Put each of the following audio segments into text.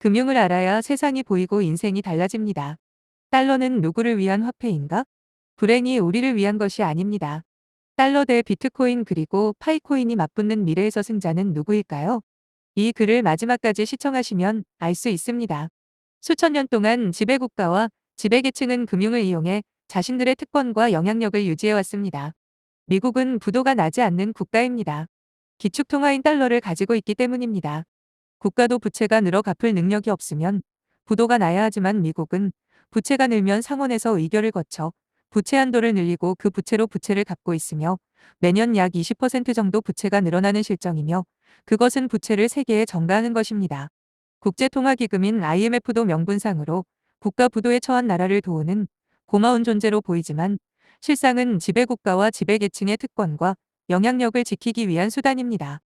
금융을 알아야 세상이 보이고 인생이 달라집니다. 달러는 누구를 위한 화폐인가? 불행이 우리를 위한 것이 아닙니다. 달러 대 비트코인 그리고 파이코인이 맞붙는 미래에서 승자는 누구일까요? 이 글을 마지막까지 시청하시면 알 수 있습니다. 수천 년 동안 지배국가와 지배계층은 금융을 이용해 자신들의 특권과 영향력을 유지해왔습니다. 미국은 부도가 나지 않는 국가입니다. 기축통화인 달러를 가지고 있기 때문입니다. 국가도 부채가 늘어 갚을 능력이 없으면 부도가 나야 하지만 미국은 부채가 늘면 상원에서 의결을 거쳐 부채 한도를 늘리고 그 부채로 부채를 갚고 있으며 매년 약 20% 정도 부채가 늘어나는 실정이며 그것은 부채를 세계에 전가하는 것입니다. 국제통화기금인 IMF도 명분상으로 국가 부도에 처한 나라를 도우는 고마운 존재로 보이지만 실상은 지배국가와 지배계층의 특권과 영향력을 지키기 위한 수단입니다.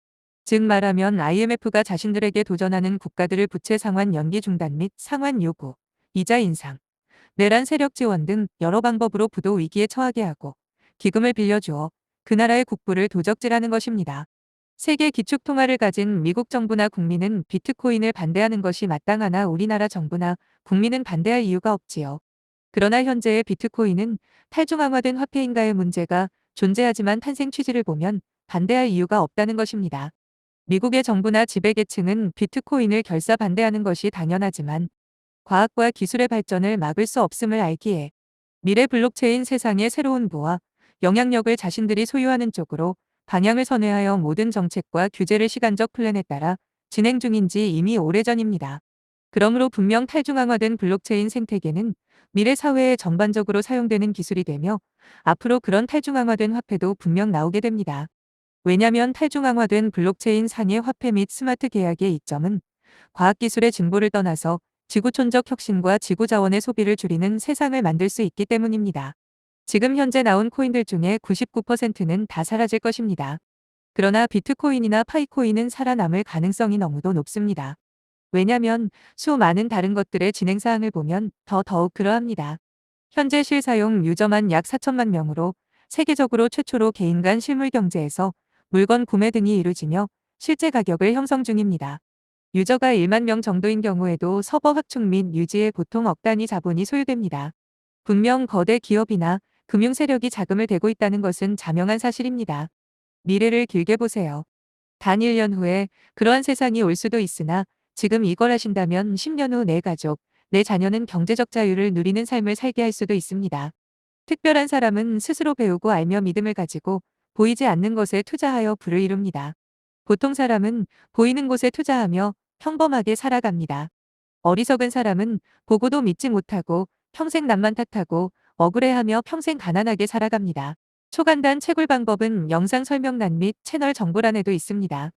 즉 말하면 IMF가 자신들에게 도전하는 국가들을 부채 상환 연기 중단 및 상환 요구, 이자 인상, 내란 세력 지원 등 여러 방법으로 부도 위기에 처하게 하고 기금을 빌려주어 그 나라의 국부를 도적질하는 것입니다. 세계 기축 통화를 가진 미국 정부나 국민은 비트코인을 반대하는 것이 마땅하나 우리나라 정부나 국민은 반대할 이유가 없지요. 그러나 현재의 비트코인은 탈중앙화된 화폐인가의 문제가 존재하지만 탄생 취지를 보면 반대할 이유가 없다는 것입니다. 미국의 정부나 지배계층은 비트코인을 결사 반대하는 것이 당연하지만 과학과 기술의 발전을 막을 수 없음을 알기에 미래 블록체인 세상의 새로운 부와 영향력을 자신들이 소유하는 쪽으로 방향을 선회하여 모든 정책과 규제를 시간적 플랜에 따라 진행 중인 지 이미 오래전입니다. 그러므로 분명 탈중앙화된 블록체인 생태계는 미래 사회에 전반적으로 사용되는 기술이 되며 앞으로 그런 탈중앙화된 화폐도 분명 나오게 됩니다. 왜냐면 탈중앙화된 블록체인 상의 화폐 및 스마트 계약의 이점은 과학기술의 진보를 떠나서 지구촌적 혁신과 지구자원의 소비를 줄이는 세상을 만들 수 있기 때문입니다. 지금 현재 나온 코인들 중에 99%는 다 사라질 것입니다. 그러나 비트코인이나 파이코인은 살아남을 가능성이 너무도 높습니다. 왜냐면 수많은 다른 것들의 진행사항을 보면 더 더욱 그러합니다. 현재 실사용 유저만 약 4천만 명으로 세계적으로 최초로 개인 간 실물 경제에서 물건 구매 등이 이루어지며 실제 가격을 형성 중입니다. 유저가 1만 명 정도인 경우에도 서버 확충 및 유지에 보통 억 단위 자본이 소요됩니다. 분명 거대 기업이나 금융 세력이 자금을 대고 있다는 것은 자명한 사실입니다. 미래를 길게 보세요. 단 1년 후에 그러한 세상이 올 수도 있으나 지금 이걸 하신다면 10년 후 내 가족, 내 자녀는 경제적 자유를 누리는 삶을 살게 할 수도 있습니다. 특별한 사람은 스스로 배우고 알며 믿음을 가지고 보이지 않는 것에 투자하여 부를 이룹니다. 보통 사람은 보이는 곳에 투자하며 평범하게 살아갑니다. 어리석은 사람은 보고도 믿지 못하고 평생 남만 탓하고 억울해하며 평생 가난하게 살아갑니다. 초간단 채굴 방법은 영상 설명란 및 채널 정보란에도 있습니다.